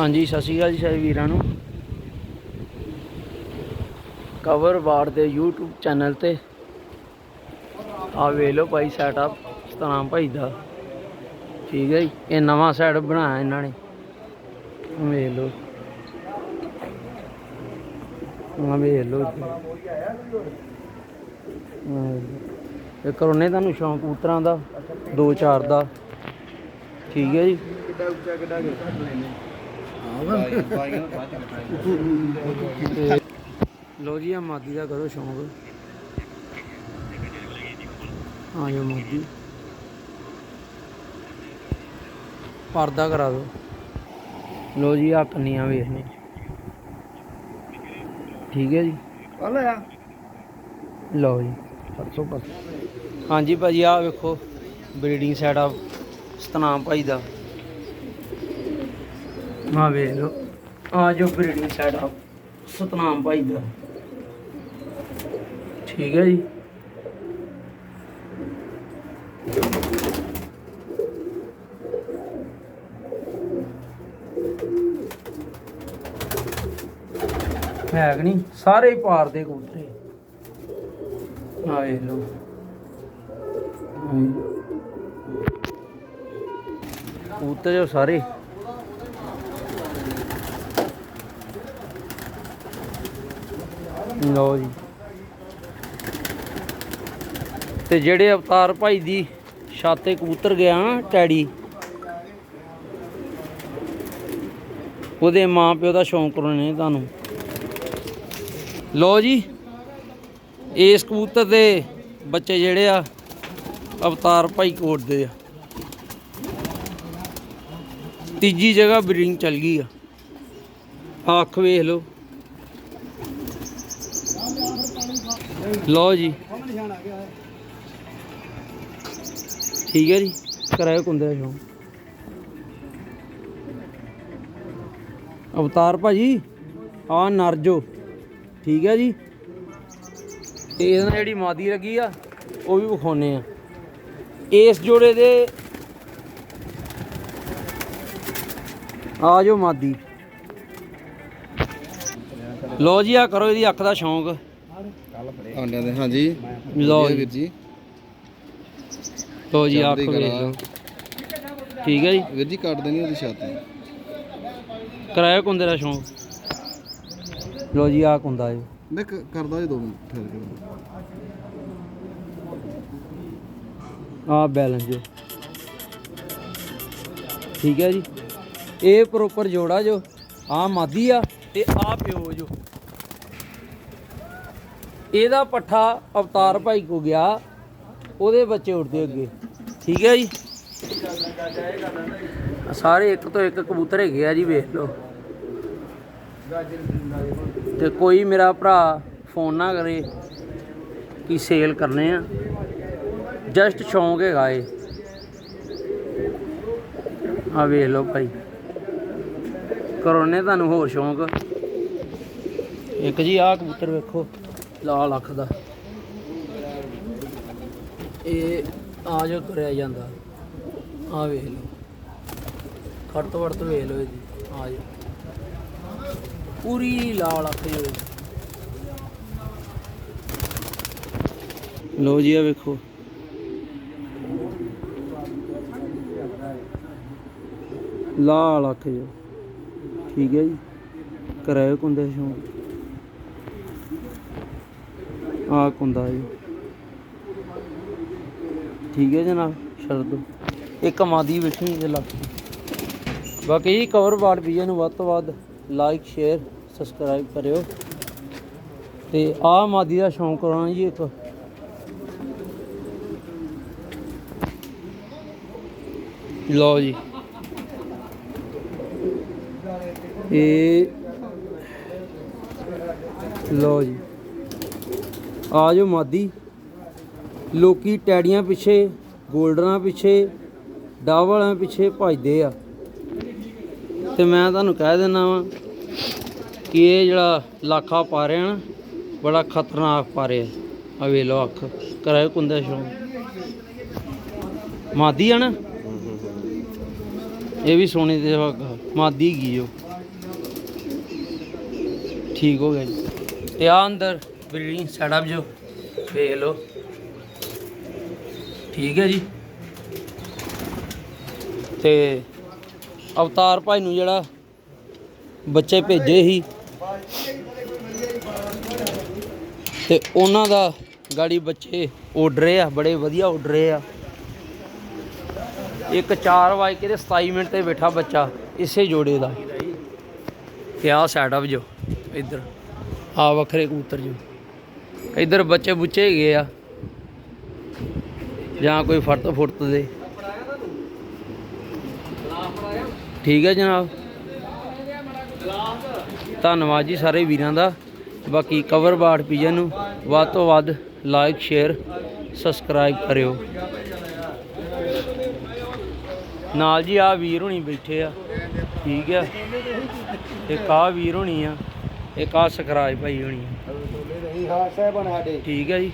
ਹਾਂਜੀ, ਸਤਿ ਸ਼੍ਰੀ ਅਕਾਲ ਜੀ ਸਾਰੇ ਵੀਰਾਂ ਨੂੰ। ਕਵਰ ਬਾਰ ਦੇ YouTube ਚੈਨਲ ਤੇ। ਆ ਵੇਖ ਲਓ ਭਾਈ ਸੈਟਅਪ ਸਤਨਾਮ ਭਾਈ ਦਾ। ਠੀਕ ਹੈ ਜੀ, ਇਹ ਨਵਾਂ ਸੈਟ ਬਣਾਇਆ ਇਹਨਾਂ ਨੇ। ਵੇਖ ਲਓ। ਆ ਵੇਖ ਲਓ ਇੱਧਰ। ਇਹ ਕਰੋਨੇ ਤੁਹਾਨੂੰ ਸ਼ੌਂਕ ਕਬੂਤਰਾਂ ਦਾ, ਦੋ ਚਾਰ ਦਾ। ਠੀਕ ਹੈ ਜੀ। ਕਿੱਡਾ ਉੱਚਾ ਕਿੱਡਾ ਕਿ ਤੇ ਲੋ ਜੀ ਆ ਮਾਦੀ ਦਾ ਕਰੋ ਸ਼ੌਂਕ। ਆ ਜੋ ਮਾਦੀ। ਪਰਦਾ ਕਰਾ ਦਿਓ। ਲੋ ਜੀ ਆ ਕੰਨੀਆਂ ਵੇਖਣੇ ਠੀਕ ਹੈ ਜੀ? ਕੱਲ ਆ। ਲਓ ਜੀ ਪਰਸੋਂ ਪਰਸੋਂ। ਹਾਂਜੀ ਭਾਜੀ ਆ ਵੇਖੋ ਬਰੀਡਿੰਗ ਸੈਟਅਪ ਸਤਨਾਮ ਭਾਈ ਦਾ। ਆ ਵੇਖ ਲਓ। ਆ ਜੋ ਬਰੀਡਿੰਗ ਸੈਟਅਪ ਸਤਨਾਮ ਭਾਈ ਦਾ। ਠੀਕ ਹੈ ਜੀ। ਹੈ ਕਿ ਨਹੀਂ? ਸਾਰੇ ਹੀ ਪਾਰ ਦੇ ਕਬੂਤਰੇ। ਆ ਵੇਖ ਕਬੂਤਰ ਜੋ ਸਾਰੇ। ਲਓ ਜੀ। ਤੇ ਜਿਹੜੇ ਅਵਤਾਰ ਭਾਈ ਦੀ ਛਾਤੇ ਕਬੂਤਰ ਗਿਆ ਨਾ ਉਹਦੇ ਮਾਂ ਪਿਓ ਦਾ ਸ਼ੌਂਕ ਕਰਾਉਣੇ ਤੁਹਾਨੂੰ। ਲਓ ਜੀ, ਇਸ ਕਬੂਤਰ ਦੇ ਬੱਚੇ ਜਿਹੜੇ ਆ, ਅਵਤਾਰ ਭਾਈ ਕੋਟ ਦੇ ਆ। ਤੀਜੀ ਜਗ੍ਹਾ ਬਰੀਡਿੰਗ ਚੱਲ ਗਈ ਆ। ਆਹ ਅੱਖ ਵੇਖ ਲਓ। ਲਓ ਜੀ। ਠੀਕ ਹੈ ਜੀ। ਕਰਾਇਓ ਕੁੰਦੇ ਦਾ ਸ਼ੌਂਕ। ਅਵਤਾਰ ਭਾਜੀ, ਆ ਨਰਜੋ ਠੀਕ ਹੈ ਜੀ। ਤੇ ਇਹਦੇ ਨਾਲ ਜਿਹੜੀ ਮਾਦੀ ਲੱਗੀ ਆ, ਉਹ ਵੀ ਵਿਖਾਉਨੇ ਆ। ਇਸ ਜੋੜੇ ਦੇ ਆ ਜੋ ਮਾਦੀ। ਲੋ ਜੀ, ਆ ਕਰੋ ਇਹਦੀ ਅੱਖ ਦਾ ਸ਼ੌਂਕ। ਆਉਂਦਿਆਂ ਦੇ ਹਾਂਜੀ। ਲਓ ਜੀ। ਵੀਰ ਜੀ। ਲੋ ਜੀ ਅੱਖ ਚੜ੍ਹਦੀ ਵੇਖ ਕਲਾ। ਲਓ। ਠੀਕ ਹੈ ਜੀ? ਵੀਰ ਜੀ ਕੱਟ ਦੇਣੀ ਉਹਦੀ ਛੱਤ। ਕਰਾਇਆ ਕੁੰਦੇ ਦਾ ਸ਼ੌਂਕ? ਲੋ ਜੀ ਆ ਕੁੰਦਾ ਜੀ। ਮੈਂ ਕ- ਕਰਦਾ ਜੀ ਦੋ ਮਿੰਟ ਠਹਿਰ ਕੇ ਆ ਬੈਲੈਂਸ ਜੋ। ਠੀਕ ਹੈ ਜੀ। ਇਹ ਪ੍ਰੋਪਰ ਜੋੜਾ ਜੋ। ਆ ਮਾਦੀ ਆ ਤੇ ਆ ਪਿਓ ਜੋ। ਇਹਦਾ ਪੱਠਾ ਅਵਤਾਰ ਭਾਈ ਕੋ ਗਿਆ, ਉਹਦੇ ਬੱਚੇ ਉੱਡਦੇ ਅੱਗੇ। ਠੀਕ ਹੈ ਜੀ? ਸਾਰੇ ਇੱਕ ਤੋਂ ਇੱਕ ਕਬੂਤਰ ਹੈਗੇ ਆ ਜੀ, ਵੇਖ ਲਓ। ਤੇ ਕੋਈ ਮੇਰਾ ਭਰਾ ਫੋਨ ਨਾ ਕਰੇ ਕਿ ਸੇਲ ਕਰਨੇ ਆ। ਜਸਟ ਸ਼ੌਂਕ ਹੈਗਾ ਏ ਆ ਵੇਖ ਲਓ ਭਾਈ। ਕਰੋਨੇ ਤੁਹਾਨੂੰ ਹੋਰ ਸ਼ੌਂਕ। ਇੱਕ ਜੀ ਆਹ ਕਬੂਤਰ ਵੇਖੋ। ਲਾਲ ਅੱਖ ਦਾ। ਇਹ ਆ ਜੋ ਕਰਿਆ ਜਾਂਦਾ। ਆ ਵੇਖ ਲਓ। ਘੱਟ ਤੋਂ ਘੱਟ ਵੇਖ ਲਓ ਜੀ ਆ ਜੋ। ਪੂਰੀ ਲਾਲ ਅੱਖ ਜੋ। ਇਹਦੀ। ਜੀ ਆ ਵੇਖੋ। ਲਾਲ ਅੱਖ ਜੋ। ਠੀਕ ਹੈ ਜੀ। ਕਰਾਇਓ ਕੁੰਦੇ ਸ਼ੌਂਕ ਆ ਹੁੰਦਾ ਜੀ। ਠੀਕ ਹੈ ਜਨਾਬ, ਛੱਡ ਦੋ। ਇੱਕ ਮਾਦੀ ਇਹ ਲੱਗ। ਬਾਕੀ ਜੀ ਕਵਰ ਬਾੜ ਵੀਡੀਓ ਨੂੰ ਵੱਧ ਤੋਂ ਵੱਧ ਲਾਈਕ ਸ਼ੇਅਰ ਸਬਸਕ੍ਰਾਈਬ ਕਰਿਓ। ਤੇ ਆ ਮਾਦੀ ਦਾ ਸ਼ੌਂਕ ਕਰਾਉਣਾ ਜੀ ਇੱਕ। ਲਓ ਜੀ। ਇਹ ਲਓ ਜੀ। ਆ ਜਾਓ ਮਾਦੀ। ਲੋਕੀ ਟੈੜੀਆਂ ਪਿੱਛੇ, ਗੋਲਡਰਾਂ ਪਿੱਛੇ ਡਾਵਲਾਂ ਪਿੱਛੇ ਭੱਜਦੇ ਆ। ਤੇ ਮੈਂ ਤੁਹਾਨੂੰ ਕਹਿ ਦਿੰਦਾ ਵਾਂ ਕਿ ਇਹ ਜਿਹੜਾ ਲਾਖਾ ਪਾ ਰਿਹਾ ਨਾ, ਬੜਾ ਖਤਰਨਾਕ ਪਾ ਰਿਹਾ। ਆ ਵੇ ਲੋ ਅੱਖ ਕਰਾਇਓ ਕੁੰਦਾ ਸ਼ੌਂਕ। ਮਾਦੀ ਆ ਨਾ? ਇਹ ਵੀ ਸੋਨੇ ਦੇ ਮਾਦੀ ਗਈ ਜੋ ਠੀਕ ਹੋ ਗਿਆ ਜੀ। ਤੇ ਆ ਅੰਦਰ ਬਰੀਡਿੰਗ ਸੈਟਅਪ ਜੋ। ਵੇਖ ਲਓ। ਠੀਕ ਹੈ ਜੀ। ਤੇ ਅਵਤਾਰ ਭਾਈ ਨੂੰ ਜਿਹੜਾ ਬੱਚੇ ਭੇਜੇ ਸੀ, ਤੇ ਉਹਨਾਂ ਦਾ ਗਾੜੀ ਬੱਚੇ ਉੱਡ ਰਹੇ ਆ, ਬੜੇ ਵਧੀਆ ਉੱਡ ਰਹੇ ਆ। ਇੱਕ 4 ਵਜੇ ਕੇ ਤੇ 27 ਮਿੰਟ ਤੇ ਬੈਠਾ ਬੱਚਾ ਇਸੇ ਜੋੜੇ ਦਾ। ਤੇ ਆਹ ਸੈਟਅਪ ਜੋ, ਇੱਧਰ। ਆ ਵੱਖਰੇ ਕਬੂਤਰ ਜੋ। ਇੱਧਰ ਬੱਚੇ ਬੁੱਚੇ ਹੈਗੇ ਆ। ਜਾਂ ਕੋਈ ਫੜਤ ਫੁੱਟ ਦੇ। ਠੀਕ ਹੈ ਜਨਾਬ। ਧੰਨਵਾਦ ਜੀ ਸਾਰੇ ਵੀਰਾਂ ਦਾ। ਬਾਕੀ ਕਵਰ ਬਾੜ ਪੀਜਨ ਨੂੰ ਵੱਧ ਤੋਂ ਵੱਧ ਲਾਈਕ ਸ਼ੇਅਰ ਸਬਸਕ੍ਰਾਈਬ ਕਰਿਓ। ਨਾਲ ਜੀ ਆ ਵੀਰ ਹੁਣੀ ਬੈਠੇ ਆ। ਠੀਕ ਆ। ਇੱਕ ਆ ਵੀਰ ਹੁਣੀ ਆ। ਇੱਕ ਆ ਸਕਰਾਜ ਭਾਈ ਹੁਣੀ ਆ। ਹਾਂ ਸਾਹਿਬਾਨ ਸਾਡੇ। ਠੀਕ ਹੈ ਜੀ।